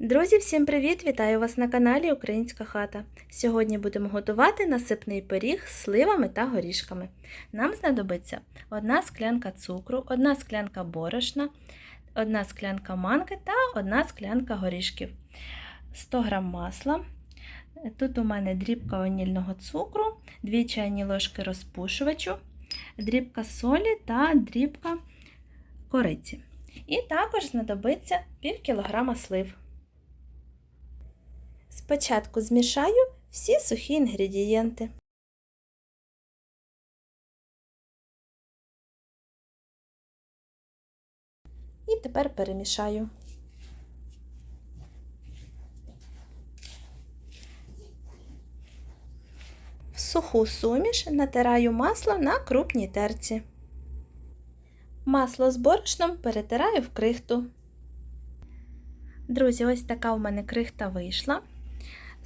Друзі, всім привіт! Вітаю вас на каналі Українська хата. Сьогодні будемо готувати насипний пиріг з сливами та горішками. Нам знадобиться одна склянка цукру, одна склянка борошна, одна склянка манки та одна склянка горішків, 100 г масла. Тут у мене дрібка ванільного цукру, 2 чайні ложки розпушувачу, дрібка солі та дрібка кориці. І також знадобиться пів кілограма слив. Спочатку змішаю всі сухі інгредієнти. І тепер перемішаю. В суху суміш натираю масло на крупній терці. Масло з борошном перетираю в крихту. Друзі, ось така у мене крихта вийшла.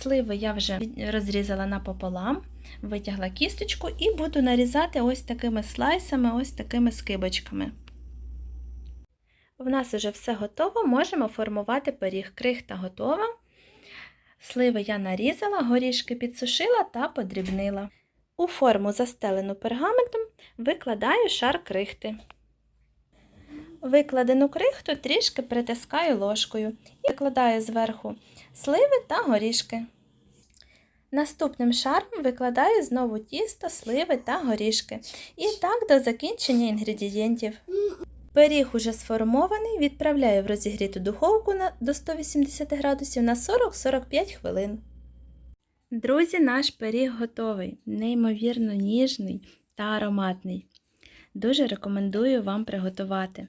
Сливи я вже розрізала напополам, витягла кісточку і буду нарізати ось такими слайсами, ось такими скибочками. В нас вже все готово, можемо формувати пиріг. Крихта готова. Сливи я нарізала, горішки підсушила та подрібнила. У форму, застелену пергаментом, викладаю шар крихти. Викладену крихту трішки притискаю ложкою і викладаю зверху сливи та горішки. Наступним шаром викладаю знову тісто, сливи та горішки. І так до закінчення інгредієнтів. Пиріг уже сформований, відправляю в розігріту духовку до 180 градусів на 40-45 хвилин. Друзі, наш пиріг готовий, неймовірно ніжний та ароматний. Дуже рекомендую вам приготувати.